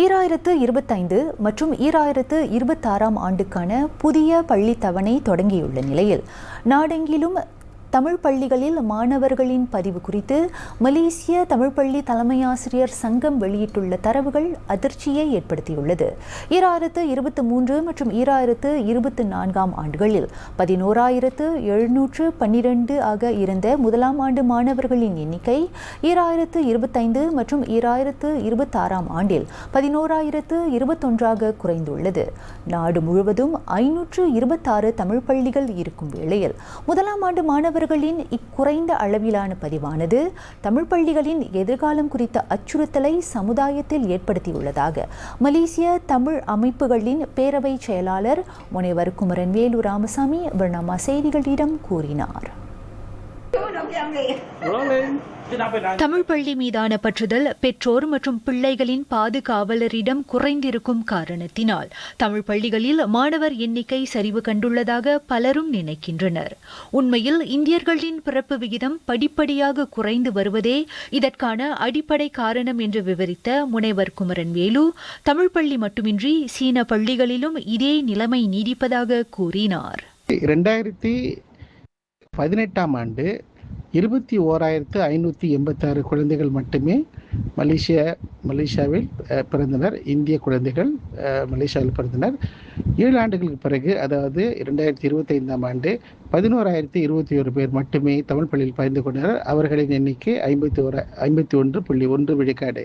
ஈராயிரத்து இருபத்தைந்து மற்றும் ஈராயிரத்து இருபத்தாறாம் ஆண்டுக்கான புதிய பள்ளி தவணை தொடங்கியுள்ள நிலையில் நாடெங்கிலும் தமிழ் பள்ளிகளில் மாணவர்களின் பதிவு குறித்து மலேசிய தமிழ் பள்ளி தலைமையாசிரியர் சங்கம் வெளியிட்டுள்ள தரவுகள் அதிர்ச்சியை ஏற்படுத்தியுள்ளது. ஈராயிரத்து இருபத்தி மூன்று மற்றும் ஈராயிரத்து இருபத்தி நான்காம் ஆண்டுகளில் பதினோராயிரத்து எழுநூற்று பன்னிரண்டு ஆக இருந்த முதலாம் ஆண்டு மாணவர்களின் எண்ணிக்கை ஈராயிரத்து இருபத்தைந்து மற்றும் ஈராயிரத்து இருபத்தாறாம் ஆண்டில் பதினோராயிரத்து இருபத்தொன்றாக குறைந்துள்ளது. நாடு முழுவதும் ஐநூற்று இருபத்தாறு தமிழ் பள்ளிகள் இருக்கும் வேளையில் முதலாம் ஆண்டு மாணவர் மாணவர்களின் இக்குறைந்த அளவிலான பதிவானது தமிழ் பள்ளிகளின் எதிர்காலம் குறித்த அச்சுறுத்தலை சமுதாயத்தில் ஏற்படுத்தியுள்ளதாக மலேசிய தமிழ் அமைப்புகளின் பேரவை செயலாளர் முனைவர் குமரன் வேலு ராமசாமி பர்ணாமா செய்திகளிடம் கூறினார். தமிழ் பள்ளி மீதான பற்றுதல் பெற்றோர் மற்றும் பிள்ளைகளின் பாதுகாவலரிடம் குறைந்திருக்கும் காரணத்தினால் தமிழ் பள்ளிகளில் மாணவர் எண்ணிக்கை சரிவு கண்டுள்ளதாக பலரும் நினைக்கின்றனர். உண்மையில் இந்தியர்களின் பிறப்பு விகிதம் படிப்படியாக குறைந்து வருவதே இதற்கான அடிப்படை காரணம் என்று விவரித்த முனைவர் குமரன் வேலு தமிழ் பள்ளி மட்டுமின்றி சீன பள்ளிகளிலும் இதே நிலைமை நீடிப்பதாக கூறினார். ரெண்டாயிரத்தி பதினெட்டாம் ஆண்டு இருபத்தி ஓராயிரத்து ஐநூற்றி எண்பத்தாறு குழந்தைகள் மட்டுமே மலேசியா மலேசியாவில் பிறந்தனர். இந்திய குழந்தைகள் மலேசியாவில் பிறந்தனர். ஏழு ஆண்டுகளுக்கு பிறகு அதாவது இரண்டாயிரத்தி இருபத்தைந்தாம் ஆண்டு பதினோராயிரத்தி இருபத்தி ஒரு பேர் மட்டுமே தமிழ் பள்ளியில் பயந்து கொண்டனர். அவர்களின் எண்ணிக்கை ஐம்பத்தி ஓர ஐம்பத்தி ஒன்று புள்ளி ஒன்று விழுக்காடு.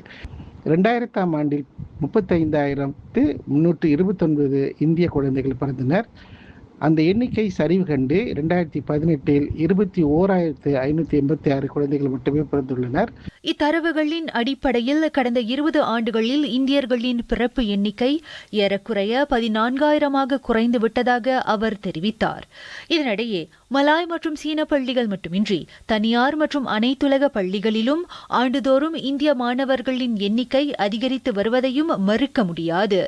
ரெண்டாயிரத்தாம் ஆண்டில் முப்பத்தைந்தாயிரத்து முன்னூற்று இருபத்தொன்பது இந்திய குழந்தைகள் பிறந்தனர். அந்த எண்ணிக்கை சரிவு கண்டு ரெண்டாயிரத்தி பதினெட்டில் இருபத்தி ஓராயிரத்து ஐநூத்தி எண்பத்தி ஆறு குழந்தைகள் மட்டுமே பிறந்துள்ளனர். இத்தரவுகளின் அடிப்படையில் கடந்த இருபது ஆண்டுகளில் இந்தியர்களின் பிறப்பு எண்ணிக்கை ஏறக்குறைய பதினான்காயிரமாக குறைந்து விட்டதாக அவர் தெரிவித்தார். இதனிடையே மலாய் மற்றும் சீன பள்ளிகள் மட்டுமின்றி தனியார் மற்றும் அனைத்துலக பள்ளிகளிலும் ஆண்டுதோறும் இந்திய மாணவர்களின் எண்ணிக்கை அதிகரித்து வருவதையும் மறுக்க முடியாது.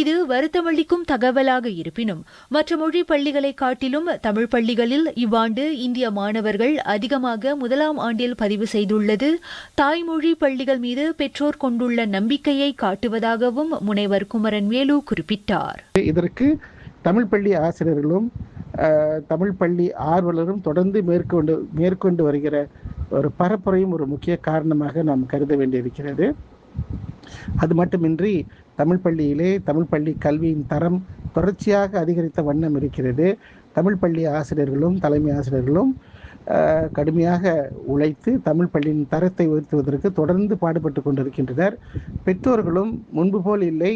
இது வருத்தமளிக்கும் தகவலாக இருப்பினும் மற்ற மொழி பள்ளிகளை காட்டிலும் தமிழ் பள்ளிகளில் இவ்வாண்டு இந்திய மாணவர்கள் அதிகமாக முதலாம் ஆண்டில் பதிவு செய்துள்ளது. தாய்மொழி பள்ளிகள் மீது பெற்றோர் கொண்டுள்ள நம்பிக்கையை காட்டுவதாகவும் முனைவர் குமரன் வேலு குறிப்பிட்டார். இதற்கு தமிழ் பள்ளி ஆசிரியர்களும் தமிழ் பள்ளி ஆர்வலரும் தொடர்ந்து மேற்கொண்டு மேற்கொண்டு வருகிற ஒரு பரப்புரையும் ஒரு முக்கிய காரணமாக நாம் கருத வேண்டியிருக்கிறது. அது மட்டுமின்றி தமிழ் பள்ளியிலே தமிழ் பள்ளி கல்வியின் தரம் தொடர்ச்சியாக அதிகரித்த வண்ணம் இருக்கிறது. தமிழ் பள்ளி ஆசிரியர்களும் தலைமை ஆசிரியர்களும் கடுமையாக உழைத்து தமிழ் பள்ளியின் தரத்தை உயர்த்துவதற்கு தொடர்ந்து பாடுபட்டு கொண்டிருக்கின்றனர். பெற்றோர்களும் முன்பு போல் இல்லை.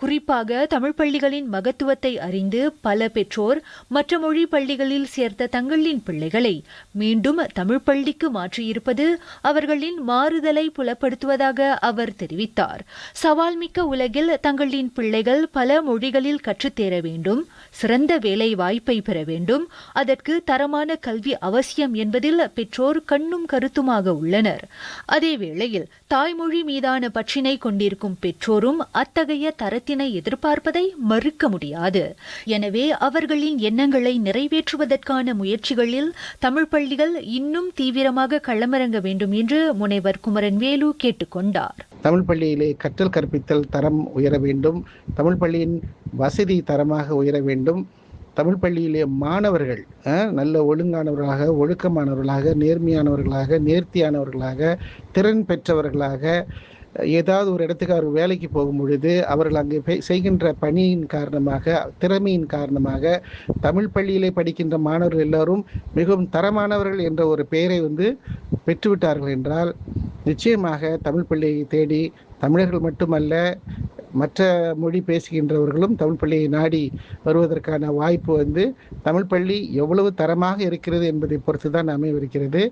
குறிப்பாக தமிழ் பள்ளிகளின் மகத்துவத்தை அறிந்து பல பெற்றோர் மற்ற மொழி பள்ளிகளில் சேர்த்த தங்களின் பிள்ளைகளை மீண்டும் தமிழ் பள்ளிக்கு மாற்றியிருப்பது அவர்களின் மாறுதலை புலப்படுத்துவதாக அவர் தெரிவித்தார். சவால் மிக்க உலகில் தங்களின் பிள்ளைகள் பல மொழிகளில் கற்றுத்தேர வேண்டும் சிறந்த வேலை வாய்ப்பை பெற வேண்டும் அதற்கு தரமான கல்வி அவசியம் என்பதில் பெற்றோர் கண்ணும் கருத்துமாக உள்ளனர். அதே வேளையில் தாய்மொழி மீதான பற்றினை கொண்டிருக்கும் பெற்றோரும் அத்தகைய தரத்தினை எதிர்பார்ப்பதை மறுக்க முடியாது. எனவே அவர்களின் எண்ணங்களை நிறைவேற்றுவதற்கான முயற்சிகளில் தமிழ் பள்ளிகள் இன்னும் தீவிரமாக களமிறங்க வேண்டும் என்று முனைவர் குமரன் வேலு கேட்டுக்கொண்டார் தமிழ் பள்ளியிலே கற்றல் கற்பித்தல் தரம் உயர வேண்டும். தமிழ் பள்ளியின் வசதி தரமாக உயர வேண்டும். தமிழ் பள்ளியிலே மாணவர்கள் நல்ல ஒழுங்கானவர்களாக ஒழுக்கமானவர்களாக நேர்மையானவர்களாக நேர்த்தியானவர்களாக திறன் பெற்றவர்களாக ஏதாவது ஒரு இடத்துக்கு அவர் வேலைக்கு போகும் பொழுது அவர்கள் அங்கு செய்கின்ற பணியின் காரணமாக திறமையின் காரணமாக தமிழ் பள்ளியிலே படிக்கின்ற மாணவர்கள் எல்லாரும் மிகவும் தரமானவர்கள் என்ற ஒரு பெயரை வந்து பெற்றுவிட்டார்கள் என்றால் நிச்சயமாக தமிழ் பள்ளியை தேடி தமிழர்கள் மட்டுமல்ல மற்ற மொழி பேசுகின்றவர்களும் தமிழ் பள்ளியை நாடி வருவதற்கான வாய்ப்பு வந்து தமிழ் பள்ளி எவ்வளவு தரமாக இருக்கிறது என்பதை பொறுத்து தான் அமையவிருக்கிறது.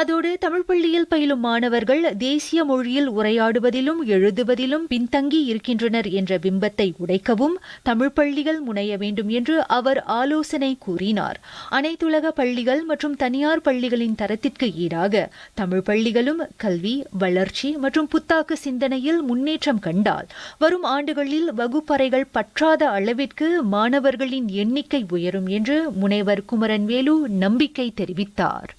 அதோடு தமிழ் பள்ளியில் பயிலும் மாணவர்கள் தேசிய மொழியில் உரையாடுவதிலும் எழுதுவதிலும் பின்தங்கி இருக்கின்றனர் என்ற பிம்பத்தை உடைக்கவும் தமிழ் பள்ளிகள் முனைய வேண்டும் என்று அவர் ஆலோசனை கூறினார். அனைத்துலக பள்ளிகள் மற்றும் தனியார் பள்ளிகளின் தரத்திற்கு ஈடாக தமிழ் பள்ளிகளும் கல்வி வளர்ச்சி மற்றும் புத்தாக்க சிந்தனையில் முன்னேற்றம் கண்டால் வரும் ஆண்டுகளில் வகுப்பறைகள் பற்றாத அளவிற்கு மாணவர்களின் எண்ணிக்கை உயரும் என்று முனைவர் குமரன் வேலு நம்பிக்கை தெரிவித்தார்.